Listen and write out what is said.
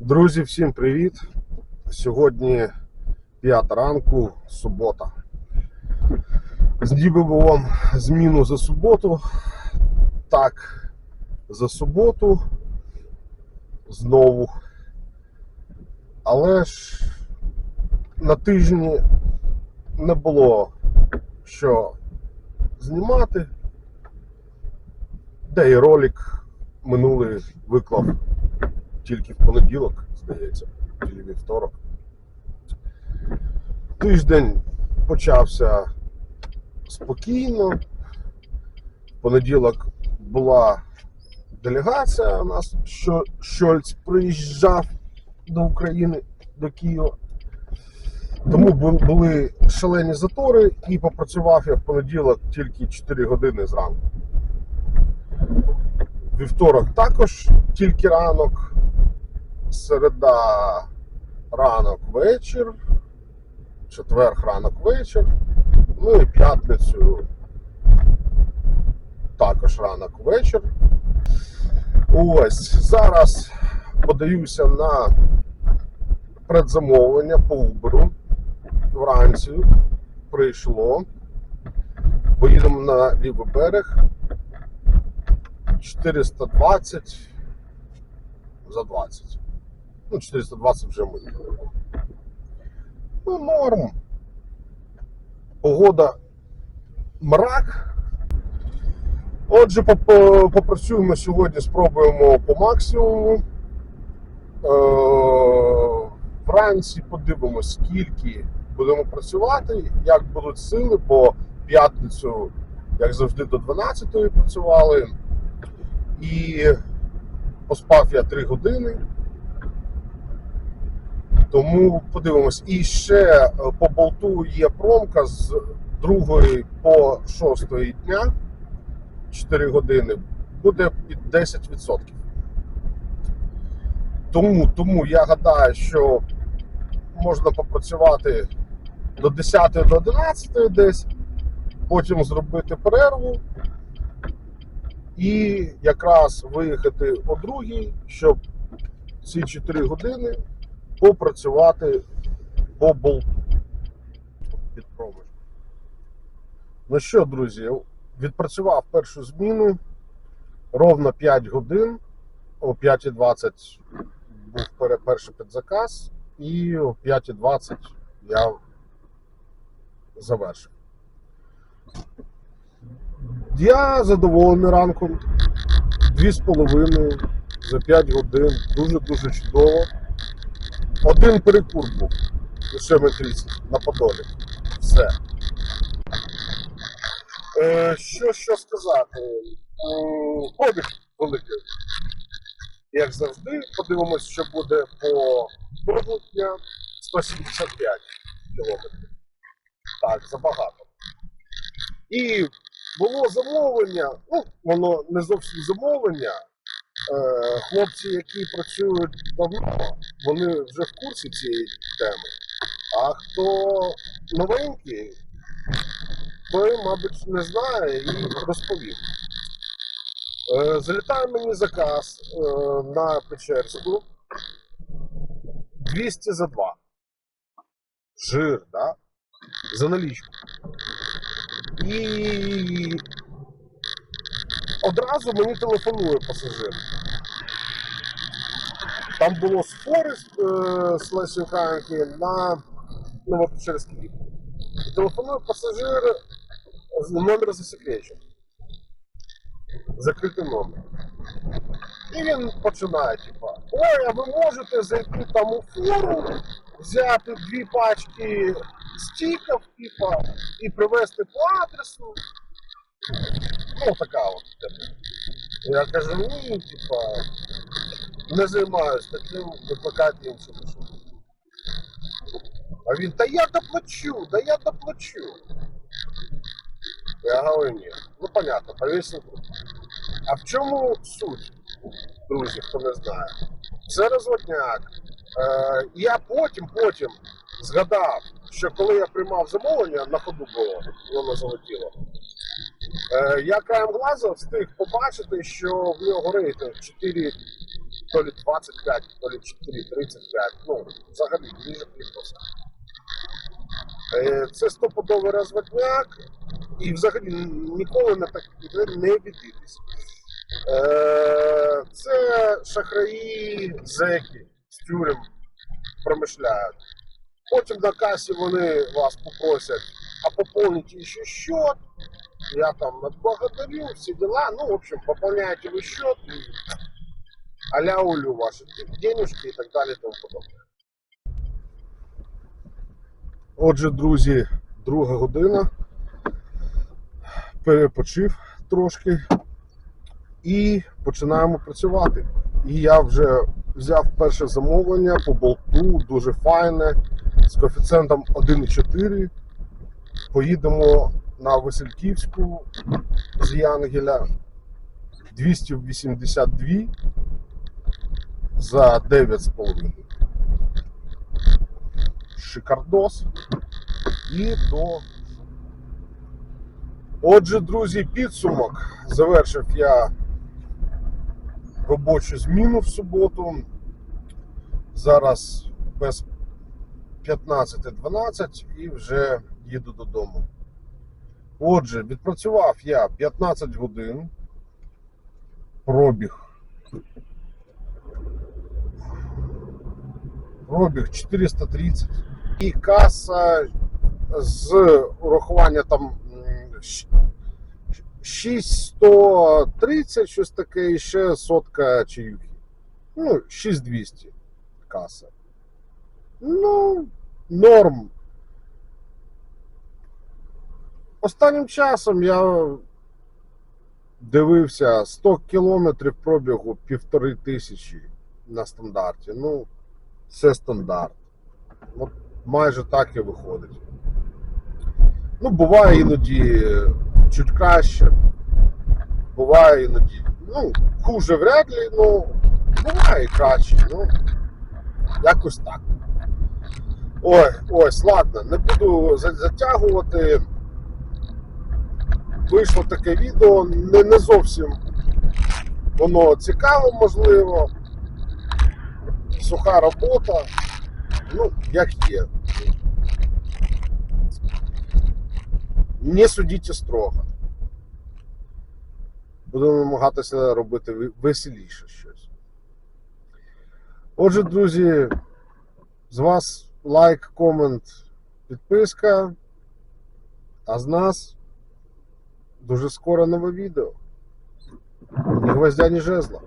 Друзі, всім привіт! Сьогодні 5 ранку, субота. Здібив вам зміну за суботу. Так, за суботу знову. Але ж на тижні не було що знімати. Де і ролик минулий виклав тільки в понеділок, здається, чи вівторок. Тиждень почався спокійно. В понеділок була делегація у нас, що Шольц приїжджав до України, до Києва. Тому були шалені затори і попрацював я в понеділок тільки 4 години зранку. Вівторок також тільки ранок, середа ранок вечір, четверг ранок вечір, ну і п'ятницю також ранок вечір. Ось зараз подаюся на предзамовлення по Uber. Вранці прийшло. Поїдемо на лівий берег. 420 за 20. Ну, 420 вже ми. Ну, норм. Погода мрак. Отже, попрацюємо сьогодні, спробуємо по максимуму. Е, Вранці подивимось, скільки будемо працювати, як будуть сили, бо п'ятницю, як завжди, до 12 працювали. І поспав я 3 години. Тому подивимось. І ще е, по болту є промка з 2 по 6 дня 4 години буде під 10%. Тому, тому я гадаю, що можна попрацювати до 10 до 11 десь, потім зробити перерву і якраз виїхати о другій, щоб ці 4 години попрацювати по болту під проміжку. Ну що, друзі, відпрацював першу зміну ровно 5 годин. О 5.20 був перший підзаказ, і о 5.20 я завершив. Я задоволений ранком. Дві з половиною за 5 годин. Дуже-дуже чудово. Один перекур був у 7.30 на Подолі. Все. Е, що, що сказати? М, Пробіг великий. Як завжди, подивимось, що буде по дня 175 кілометрів. Так, забагато. І було замовлення, ну, воно не зовсім замовлення. Е, хлопці, які працюють давно, вони вже в курсі цієї теми. А хто новенький, той, мабуть, не знає і розповім. Е, залітає мені заказ е, на Печерську 200 за 2. Жир, да? За налічку. І одразу мені телефонує пасажир. Там було з Форест е, з Лесюканки на Новопечерський рік. Телефонує пасажир з номер засекречений. Закритий номер. І він починає, типа, ой, а ви можете зайти там у фору, взяти дві пачки стіків, типа, і привезти по адресу. Ну, така от. типу. Я кажу, ні, типа, не займаюсь таким, викликати іншим. А він, та я доплачу, да я доплачу. Я говорю, ні. Ну понятно, повісив. А в чому суть, друзі, хто не знає? Це розводняк. Е, я потім, потім згадав, що коли я приймав замовлення, на ходу було, воно залетіло. Е, я краєм глаза встиг побачити, що в нього рейтинг то лі 25, то лі 4,35. Ну, взагалі, ніже. Е, Це стопудовий розводняк, і взагалі ніколи на так не відітись. Е, Це шахраї, зеки з тюрем промишляють. Потім на касі вони вас попросять, а пополните ще счет. Я там отблагодарю, все дела. Ну, в общем, пополняете вы счет и аляулю ваши денежки і так далі і тому подобне. Отже, друзі, друга година. Перепочив трошки і починаємо працювати. І я вже взяв перше замовлення по болту, дуже файне, з коефіцієнтом 1,4. Поїдемо на Васильківську з Янгеля 282 за 9,5. Шикардос. І до. Отже, друзі, підсумок. Завершив я робочу зміну в суботу. Зараз без 15.12 і вже їду додому. Отже, відпрацював я 15 годин. Пробіг. Пробіг 430. І каса з урахування там м, щ- 6130, щось таке, і ще сотка чаюхи. Ну, 6200 каса. Ну, норм. Останнім часом я дивився 100 кілометрів пробігу півтори тисячі на стандарті. Ну, це стандарт. От майже так і виходить. Ну, буває іноді чуть краще. Буває іноді. Ну, хуже вряд ли, ну, буває і краще. Ну, якось так. Ой, ось, ладно, не буду затягувати. Вийшло таке відео, не, не зовсім воно цікаве, можливо. Суха робота. Ну, як є. Не судіть строго. Буду намагатися робити веселіше щось. Отже, друзі, з вас лайк, комент, підписка. А з нас дуже скоро нове відео. Ні гвоздя, ні жезла.